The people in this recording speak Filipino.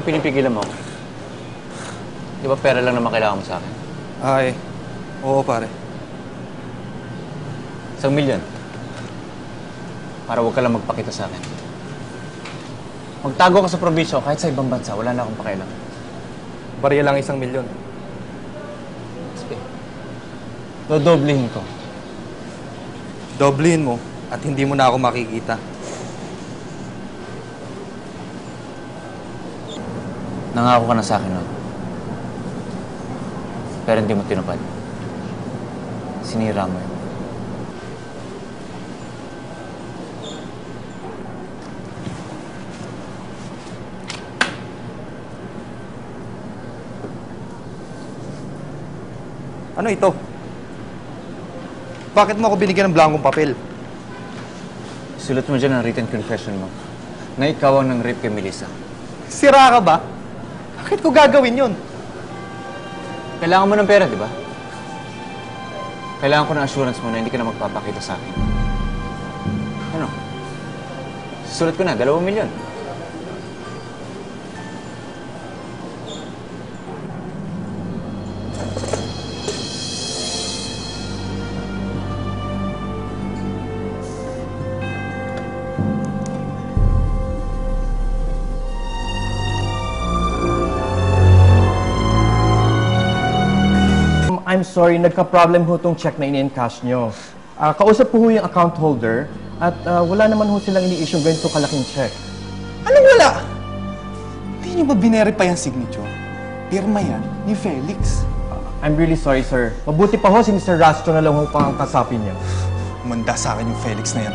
Bakit pinipigilan mo? Di ba pera lang naman kailangan mo sa akin? Ay, oo pare. Isang milyon. Para huwag ka lang magpakita sa akin. Magtago ka sa probinsyo kahit sa ibang bansa, wala na akong pakialam. Barya lang isang milyon. Sige. Dodoblehin ko. Doblehin mo at hindi mo na ako makikita. Nangako ka na sa akin nun. Pero hindi mo tinupad. Sinira mo yun. Ano ito? Bakit mo ako binigyan ng blankong papel? Sulat mo dyan ang written confession mo na ikaw ang nang rape kay Melissa. Sira ka ba? Bakit ko gagawin yun? Kailangan mo ng pera, di ba? Kailangan ko ng assurance mo na hindi ka na magpapakita sa akin. Ano? Sulat ko na, dalawang milyon. I'm sorry, nagka-problem ho tong check na ini-encash nyo. Ah, kausap po ho yung account holder at ah, wala naman ho silang ini-issue ganito kalaking check. Anong wala? Hindi niyo ba binerify ang signature? Pirma yan ni Felix. I'm really sorry, sir. Mabuti pa ho si Mr. Rastro na lang ho pang kasapin niya. Umanda sa akin yung Felix na yan.